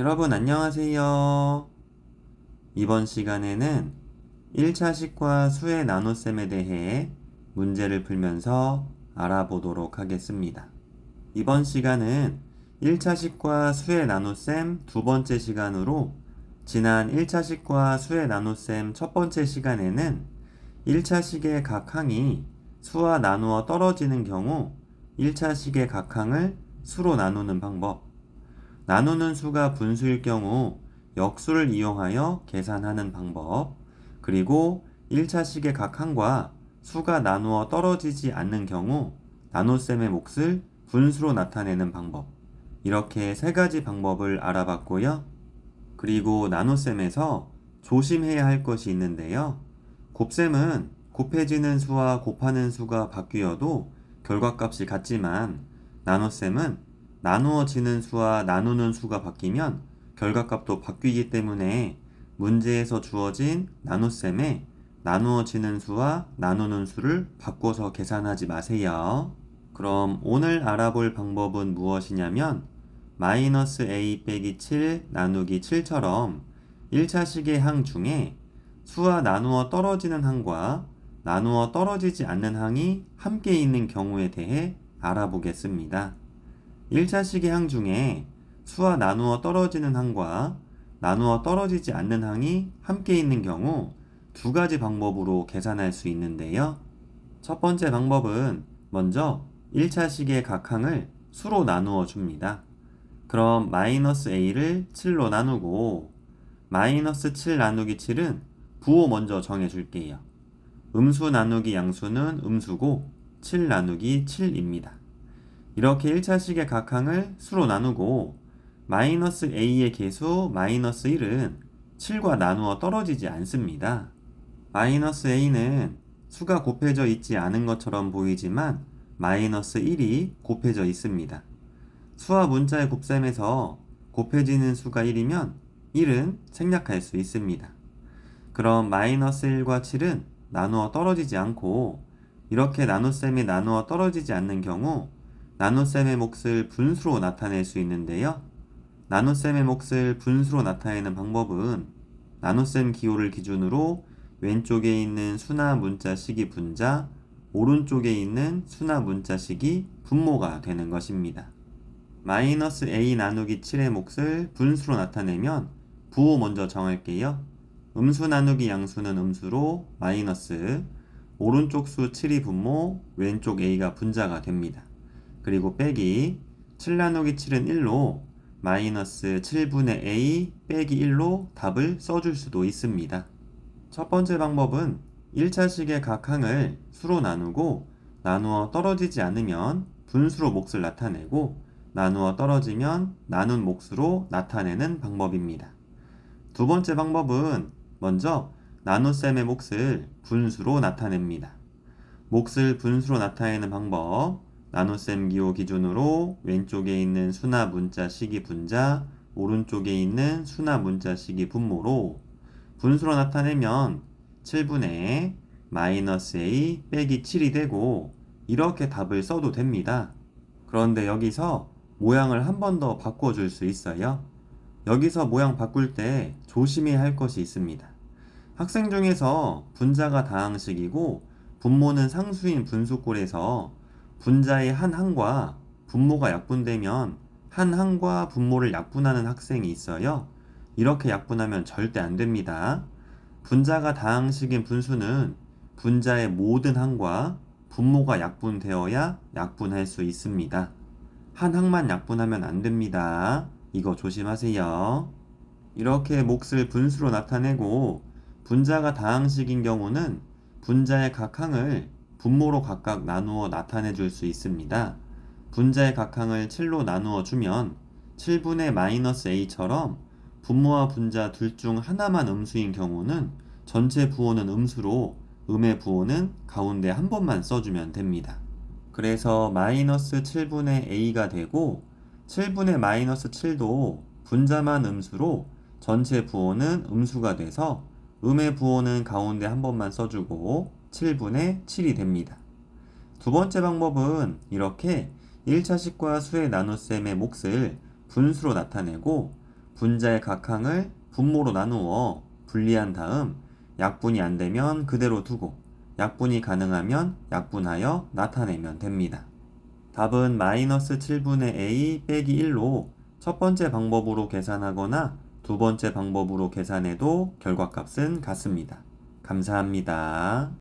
여러분 안녕하세요. 이번 시간에는 1차 식과 수의 나눗셈에 대해 문제를 풀면서 알아보도록 하겠습니다. 이번 시간은 1차 식과 수의 나눗셈 두 번째 시간으로 지난 1차 식과 수의 나눗셈 첫 번째 시간에는 1차 식의 각 항이 수와 나누어 떨어지는 경우 1차 식의 각 항을 수로 나누는 방법 나누는 수가 분수일 경우 역수를 이용하여 계산하는 방법, 그리고 1차식의 각 항과 수가 나누어 떨어지지 않는 경우 나눗셈의 몫을 분수로 나타내는 방법. 이렇게 세 가지 방법을 알아봤고요. 그리고 나눗셈에서 조심해야 할 것이 있는데요. 곱셈은 곱해지는 수와 곱하는 수가 바뀌어도 결과값이 같지만 나눗셈은 나누어지는 수와 나누는 수가 바뀌면 결과값도 바뀌기 때문에 문제에서 주어진 나눗셈에 나누어지는 수와 나누는 수를 바꿔서 계산하지 마세요. 그럼 오늘 알아볼 방법은 무엇이냐면 마이너스 a 빼기 7 나누기 7처럼 1차식의 항 중에 수와 나누어 떨어지는 항과 나누어 떨어지지 않는 항이 함께 있는 경우에 대해 알아보겠습니다. 1차 식의 항 중에 수와 나누어 떨어지는 항과 나누어 떨어지지 않는 항이 함께 있는 경우 두 가지 방법으로 계산할 수 있는데요. 첫 번째 방법은 먼저 1차 식의 각 항을 수로 나누어 줍니다. 그럼 마이너스 a를 7로 나누고 마이너스 7 나누기 7은 부호 먼저 정해 줄게요. 음수 나누기 양수는 음수고 7 나누기 7입니다. 이렇게 1차식의 각 항을 수로 나누고 마이너스 a의 개수 마이너스 1은 7과 나누어 떨어지지 않습니다. 마이너스 a는 수가 곱해져 있지 않은 것처럼 보이지만 마이너스 1이 곱해져 있습니다. 수와 문자의 곱셈에서 곱해지는 수가 1이면 1은 생략할 수 있습니다. 그럼 마이너스 1과 7은 나누어 떨어지지 않고 이렇게 나눗셈이 나누어 떨어지지 않는 경우 나눗셈의 몫을 분수로 나타낼 수 있는데요. 나눗셈의 몫을 분수로 나타내는 방법은 나눗셈 기호를 기준으로 왼쪽에 있는 수나 문자 식이 분자, 오른쪽에 있는 수나 문자 식이 분모가 되는 것입니다. 마이너스 a 나누기 7의 몫을 분수로 나타내면 부호 먼저 정할게요. 음수 나누기 양수는 음수로 마이너스 오른쪽 수 7이 분모, 왼쪽 a가 분자가 됩니다. 그리고 빼기 7 나누기 7은 1로 마이너스 7분의 a 빼기 1로 답을 써줄 수도 있습니다. 첫 번째 방법은 1차식의 각 항을 수로 나누고 나누어 떨어지지 않으면 분수로 몫을 나타내고 나누어 떨어지면 나눈 몫으로 나타내는 방법입니다. 두 번째 방법은 먼저 나눗셈의 몫을 분수로 나타냅니다. 몫을 분수로 나타내는 방법 나눗셈 기호 기준으로 왼쪽에 있는 수나 문자 식이 분자, 오른쪽에 있는 수나 문자 식이 분모로 분수로 나타내면 7분의 마이너스 a 빼기 7이 되고 이렇게 답을 써도 됩니다. 그런데 여기서 모양을 한 번 더 바꿔줄 수 있어요. 여기서 모양 바꿀 때 조심해야 할 것이 있습니다. 학생 중에서 분자가 다항식이고 분모는 상수인 분수꼴에서 분자의 한 항과 분모가 약분되면 한 항과 분모를 약분하는 학생이 있어요. 이렇게 약분하면 절대 안 됩니다. 분자가 다항식인 분수는 분자의 모든 항과 분모가 약분되어야 약분할 수 있습니다. 한 항만 약분하면 안 됩니다. 이거 조심하세요. 이렇게 몫을 분수로 나타내고 분자가 다항식인 경우는 분자의 각 항을 분모로 각각 나누어 나타내 줄 수 있습니다. 분자의 각항을 7로 나누어 주면 7분의 마이너스 a처럼 분모와 분자 둘 중 하나만 음수인 경우는 전체 부호는 음수로 음의 부호는 가운데 한 번만 써주면 됩니다. 그래서 마이너스 7분의 a가 되고 7분의 마이너스 7도 분자만 음수로 전체 부호는 음수가 돼서 음의 부호는 가운데 한 번만 써주고 7분의 7이 됩니다. 두 번째 방법은 이렇게 1차식과 수의 나눗셈의 몫을 분수로 나타내고 분자의 각 항을 분모로 나누어 분리한 다음 약분이 안 되면 그대로 두고 약분이 가능하면 약분하여 나타내면 됩니다. 답은 마이너스 7분의 a 빼기 1로 첫 번째 방법으로 계산하거나 두 번째 방법으로 계산해도 결과값은 같습니다. 감사합니다.